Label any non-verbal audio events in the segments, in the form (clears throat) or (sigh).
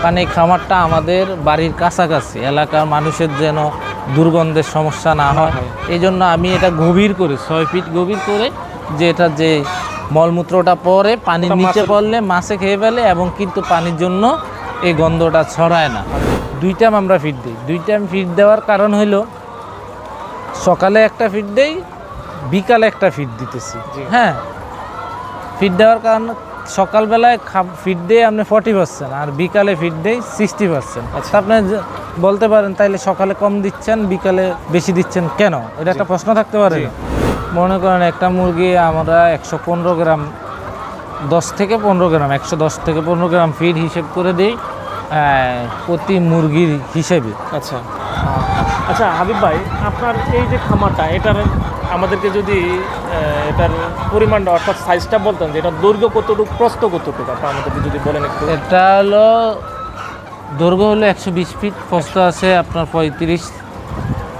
কারণ এই খামারটা আমাদের বাড়ির কাছাকাছি। এলাকার মানুষের যেন দুর্গন্ধের সমস্যা না হয়। এই জন্য আমি এটা গভীর করে ছয় ফিট গভীর করে যে এটা যে মলমূত্রটা পরে পানির নিচে পড়লে মাছে খেয়ে ফেলে এবং কিন্তু পানির জন্য এই গন্ধটা ছড়ায় না। দুই টাইম আমরা ফিট দিই। দুই টাইম ফিট দেওয়ার কারণ হলো সকালে একটা ফিট দেই বিকালে একটা ফিট দিতেছি। হ্যাঁ ফিট দেওয়ার কারণ সকালবেলায় ফিট দিয়ে আপনি ফর্টি পার্সেন্ট আর বিকালে ফিট দেই সিক্সটি পার্সেন্ট আচ্ছা। আপনি বলতে পারেন তাইলে সকালে কম দিচ্ছেন বিকালে বেশি দিচ্ছেন কেন? এটা একটা প্রশ্ন থাকতে পারে মনে করেন একটা মুরগি আমরা একশো পনেরো গ্রাম দশ থেকে পনেরো গ্রাম একশো দশ থেকে পনেরো গ্রাম ফিড হিসেব করে দিই প্রতি মুরগির হিসেবে। আচ্ছা। আচ্ছা হাবিব ভাই আপনার এই যে খামারটা এটার আমাদেরকে যদি এটার পরিমাণটা অর্থাৎ সাইজটা বলতেন যে এটার দৈর্ঘ্য কতটুকু প্রস্থ কতটুকু আপনার আমাদেরকে যদি বলেন একটু। এটা হলো দৈর্ঘ্য হলো একশো বিশ ফিট প্রস্থ আছে আপনার পঁয়ত্রিশ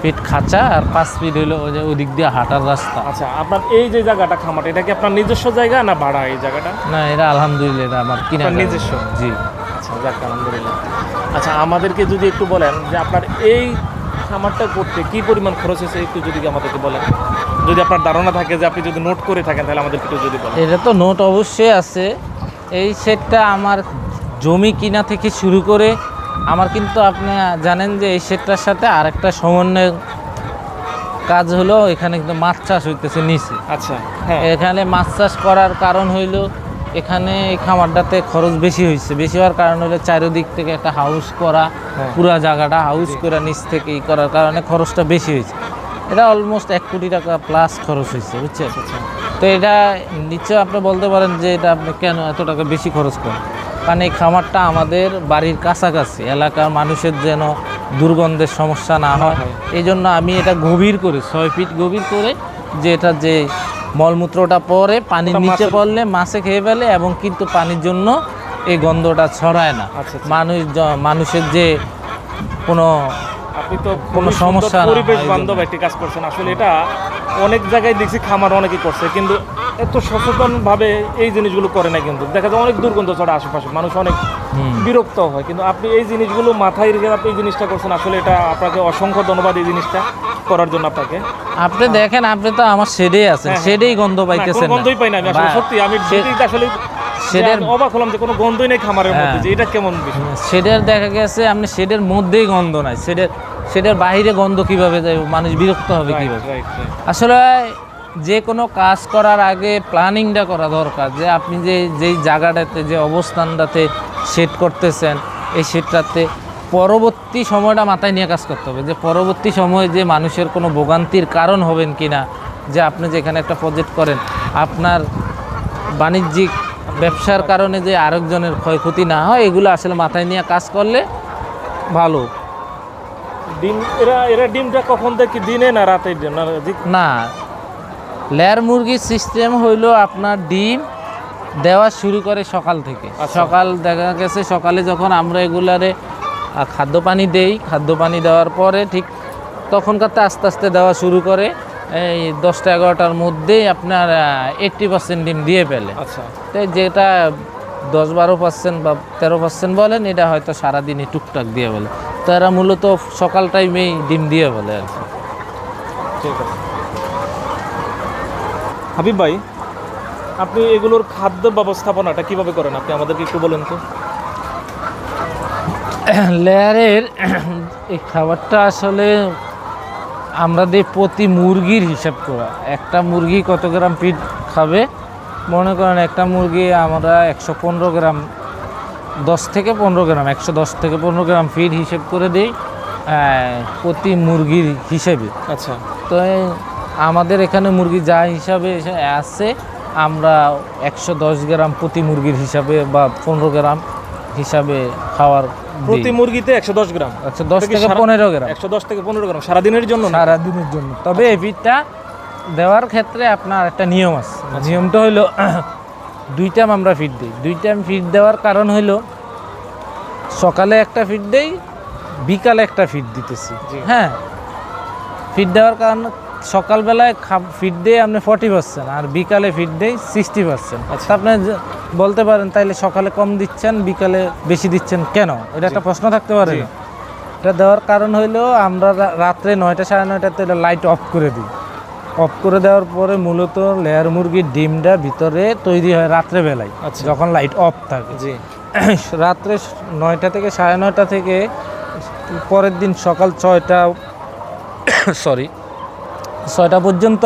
ফিট খাঁচা আর পাঁচ ফিট হলো ওই যে ওদিক দিয়ে হাঁটার রাস্তা। আচ্ছা আপনার এই যে জায়গাটা খামারটা এটা কি আপনার নিজস্ব জায়গা না ভাড়া এই জায়গাটা? না এটা আলহামদুলিল্লাহ এটা আমার কিনা নিজস্ব? জি। আচ্ছা যাক আলহামদুলিল্লাহ। আচ্ছা আমাদেরকে যদি একটু বলেন যে আপনার এই খামারটা করতে কি পরিমাণ খরচ হয়েছে একটু যদি আমাদেরকে বলেন? যদি আপনার ধারণা থাকে যে আপনি যদি নোট করে থাকেন তাহলে আমাদের একটু যদি বলেন। এটা তো নোট অবশ্যই আছে। এই সেটটা আমার জমি কিনা থেকে শুরু করে আমার কিন্তু আপনি জানেন যে এই সেটটার সাথে আরেকটা সমন্বয় কাজ হলো এখানে কিন্তু মাছ চাষ হইতেছে নিচে। আচ্ছা হ্যাঁ। এখানে মাছ চাষ করার কারণ হইল এখানে এই খামারটাতে খরচ বেশি হয়েছে। বেশি হওয়ার কারণ হলো চারিদিক থেকে একটা হাউস করা হ্যাঁ। পুরা জায়গাটা হাউস করা নিচ থেকে ই করার কারণে খরচটা বেশি হয়েছে। এটা অলমোস্ট এক কোটি টাকা প্লাস খরচ হয়েছে বুঝছেন? আচ্ছা তো এটা নিশ্চয় আপনি বলতে পারেন যে এটা আপনি কেন এত টাকা বেশি খরচ করেন? কারণ এই খামারটা আমাদের বাড়ির কাছাকাছি এলাকার মানুষের যেন দুর্গন্ধের সমস্যা না হয়। হয়। এই জন্য আমি এটা গভীর করে ছয় ফিট গভীর করে যে এটা যে মলমূত্রটা পরে পানির নিচে পড়লে মাছে খেয়ে ফেলে এবং কিন্তু পানির জন্য এই গন্ধটা ছড়ায় না। আচ্ছা, আচ্ছা। মানুষ মানুষের যে কোনো আপনি তো কোনো সমস্যা পরিবেশ বান্ধব একটি কাজ করছেন। আসলে এটা অনেক জায়গায় দেখছি খামার অনেকেই করছে কিন্তু এত সচেতন ভাবে এই জিনিসগুলো করে না কিন্তু। দেখা যায় অনেক দুর্গন্ধ ছড়া আশেপাশে মানুষ অনেক। বিরক্ত হয়। কিন্তু আপনি এই জিনিসগুলো মাথায় রেখে আপনি এই জিনিসটা করছেন আসলে এটা আপনাকে অসংখ্য ধন্যবাদ এই জিনিসটা। করার জন্য আপনাকে? আপনি দেখেন আপনি তো আমার শেডে আছেন হ্যাঁ, শেডেই গন্ধ পাইতেছেন গন্ধই পাই না আমি আসলে সত্যি আমি আসলে যে অবাক হলাম যে কোনো গন্ধই নেই খামারের হ্যাঁ। মধ্যে যে এটা কেমন বিষয়? শেডের দেখা গেছে আপনি শেডের মধ্যেই গন্ধ নাই। শেডের শেডের বাইরে গন্ধ কীভাবে যায়? মানুষ বিরক্ত হবে কীভাবে. আসলে যে কোনো কাজ করার আগে প্ল্যানিংটা করা দরকার যে আপনি যে যেই জায়গাটাতে যে অবস্থানটাতে সেট করতেছেন এই সেটটাতে পরবর্তী সময়টা মাথায় নিয়ে কাজ করতে হবে যে পরবর্তী সময়ে যে মানুষের কোনো ভোগান্তির কারণ হবেন কিনা যে আপনি যেখানে একটা প্রজেক্ট করেন আপনার বাণিজ্যিক ব্যবসার কারণে যে আরেকজনের ক্ষয়ক্ষতি না হয় এগুলো আসলে মাথায় নিয়ে কাজ করলে ভালো। ডিম এরা এরা ডিমটা কখন দেখি দিনে না জন্য না লেয়ার মুরগির সিস্টেম হইল আপনার ডিম দেওয়া শুরু করে সকাল থেকে। আচ্ছা। সকাল দেখা গেছে সকালে যখন আমরা এগুলারে আহ, খাদ্য পানি দেই। খাদ্য পানি দেওয়ার পরে ঠিক তখনকার তো আস্তে আস্তে দেওয়া শুরু করে। এই দশটা এগারোটার মধ্যেই আপনার এইট্টি পার্সেন্ট ডিম দিয়ে ফেলে। আচ্ছা। তো যেটা দশ বারো পার্সেন্ট বা তেরো পার্সেন্ট বলেন এটা হয়তো সারাদিনই টুকটাক দিয়ে বলে তো এরা মূলত সকাল টাইমেই ডিম দিয়ে বলে আর কি। ঠিক আছে। হাবিব ভাই আপনি এগুলোর খাদ্য ব্যবস্থাপনাটা কীভাবে করেন? আপনি আমাদেরকে একটু বলেন তো। লেয়ারের এই খাবারটা আসলে আমরা দিই প্রতি মুরগির হিসাব করা। একটা মুরগি কত গ্রাম পিট খাবে? মনে করেন একটা মুরগি আমরা একশো পনেরো গ্রাম দশ থেকে পনেরো গ্রাম একশো দশ থেকে পনেরো গ্রাম ফিড হিসেব করে দিই প্রতি মুরগির হিসেবে। আচ্ছা। তো আমাদের এখানে মুরগি যা হিসাবে আছে আমরা একশো দশ গ্রাম প্রতি মুরগির হিসাবে বা পনেরো গ্রাম হিসাবে খাওয়ার প্রতি মুরগিতে একশো দশ গ্রাম। একশো দশ থেকে পনেরো গ্রাম? একশো দশ থেকে পনেরো গ্রাম সারাদিনের জন্য না? সারাদিনের জন্য। তবে এই ফিডটা দেওয়ার ক্ষেত্রে আপনার একটা নিয়ম আছে। নিয়মটা হইল (clears throat) দুই টাইম আমরা ফিড দিই। দুই টাইম ফিড দেওয়ার কারণ হইল সকালে একটা ফিড দেই বিকালে একটা ফিড দিতেছি। হ্যাঁ? ফিড দেওয়ার কারণ সকালবেলায় ফিড দিয়ে আপনি ফর্টি পার্সেন্ট আর বিকালে ফিড দেই সিক্সটি পার্সেন্ট আচ্ছা। আপনি বলতে পারেন তাইলে সকালে কম দিচ্ছেন বিকালে বেশি দিচ্ছেন কেন? এটা একটা প্রশ্ন থাকতে পারে। এটা দেওয়ার কারণ হইল আমরা রাত্রে নয়টা সাড়ে নয়টাতে এটা লাইট অফ করে দিই। অফ করে দেওয়ার পরে মূলত লেয়ার মুরগির ডিমটা ভিতরে তৈরি হয় রাত্রে বেলায় আচ্ছা। যখন লাইট অফ থাকে। জি। (coughs) রাত্রে নয়টা থেকে সাড়ে নয়টা থেকে পরের দিন সকাল ছয়টা (coughs) সরি ছয়টা পর্যন্ত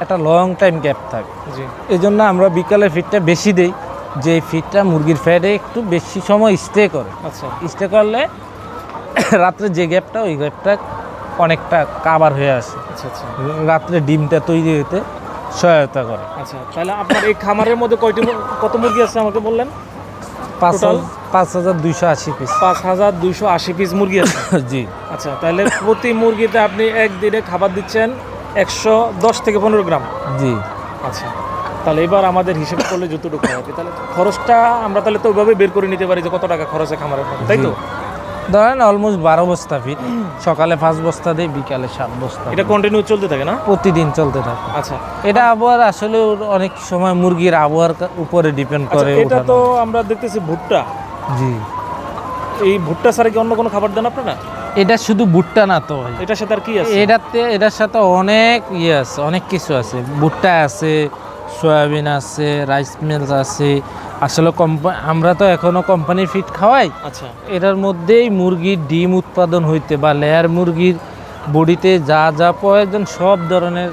একটা লং টাইম গ্যাপ থাকে। জি। এই জন্য আমরা বিকালে ফিটটা বেশি দেই যে ফিটটা মুরগির ফ্যাটে একটু বেশি সময় স্টে করে। আচ্ছা। স্টে করলে (coughs) রাত্রে যে গ্যাপটা ওই গ্যাপটা অনেকটা কাবার হয়ে আসে। আচ্ছা আচ্ছা। রাত্রে ডিমটা তৈরি হতে সহায়তা করে। আচ্ছা তাহলে আপনার এই খামারের মধ্যে কয়টি কত মুরগি আছে আমাকে বললেন? পাঁচ হাজার- পাঁচ হাজার দুইশো আশি পিস পাঁচ হাজার দুইশো আশি পিস মুরগি আছে। (coughs) জি। আচ্ছা তাহলে প্রতি মুরগিতে আপনি একদিনে খাবার দিচ্ছেন একশো দশ থেকে পনেরো গ্রাম। জি। আচ্ছা তাহলে এবার আমাদের হিসেব করলে যতটুকু হবে তাহলে খরচটা আমরা তাহলে তো ওইভাবে বের করে নিতে পারি যে কত টাকা খরচে খামারের তাই তো? ধরেন অলমোস্ট বারো বস্তা ফিট সকালে পাঁচ বস্তা দিই বিকালে সাত বস্তা এটা কন্টিনিউ চলতে থাকে না? প্রতিদিন চলতে থাকে। আচ্ছা। এটা আবহাওয়ার আসলে অনেক সময় মুরগির আবহাওয়ার উপরে ডিপেন্ড আচ্ছা করে এটা তো আমরা দেখতেছি ভুট্টা। জি। এই ভুট্টা ছাড়া কি অন্য কোনো খাবার দেন আপনারা? এটা শুধু ভুট্টা না তো এটার সাথে আর কি আছে? এটাতে এটার সাথে অনেক ইয়ে আছে অনেক কিছু আছে। ভুট্টা আছে সয়াবিন আছে রাইস মিল আছে। আসলে কোম্পানি আমরা তো এখনও কোম্পানির ফিট খাওয়াই। আচ্ছা। এটার মধ্যেই মুরগির ডিম উৎপাদন হইতে বা লেয়ার মুরগির বডিতে যা যা প্রয়োজন সব ধরনের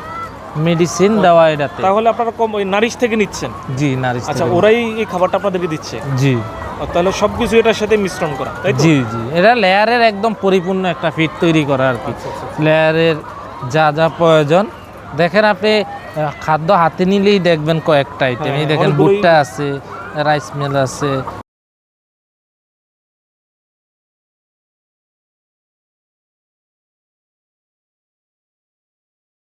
মেডিসিন দেওয়া এটাতে তাহলে আপনারা কম ওই নারিশ থেকে নিচ্ছেন? জি নারিশ আচ্ছা ওরাই এই খাবারটা আপনাদেরকে দিচ্ছে? জি। তাহলে সবকিছু এটার সাথে মিশ্রণ করা তাই তো? জি জি। এটা লেয়ারের একদম পরিপূর্ণ একটা ফিট তৈরি করা আর কি। আচ্ছা, আচ্ছা, লেয়ারের যা যা প্রয়োজন। দেখেন আপনি খাদ্য হাতে নিলেই দেখবেন কয়েকটা আইটেম হ্যাঁ, এই দেখেন অনেকগুলোই- ভুট্টা আছে রাইস মিল আছে।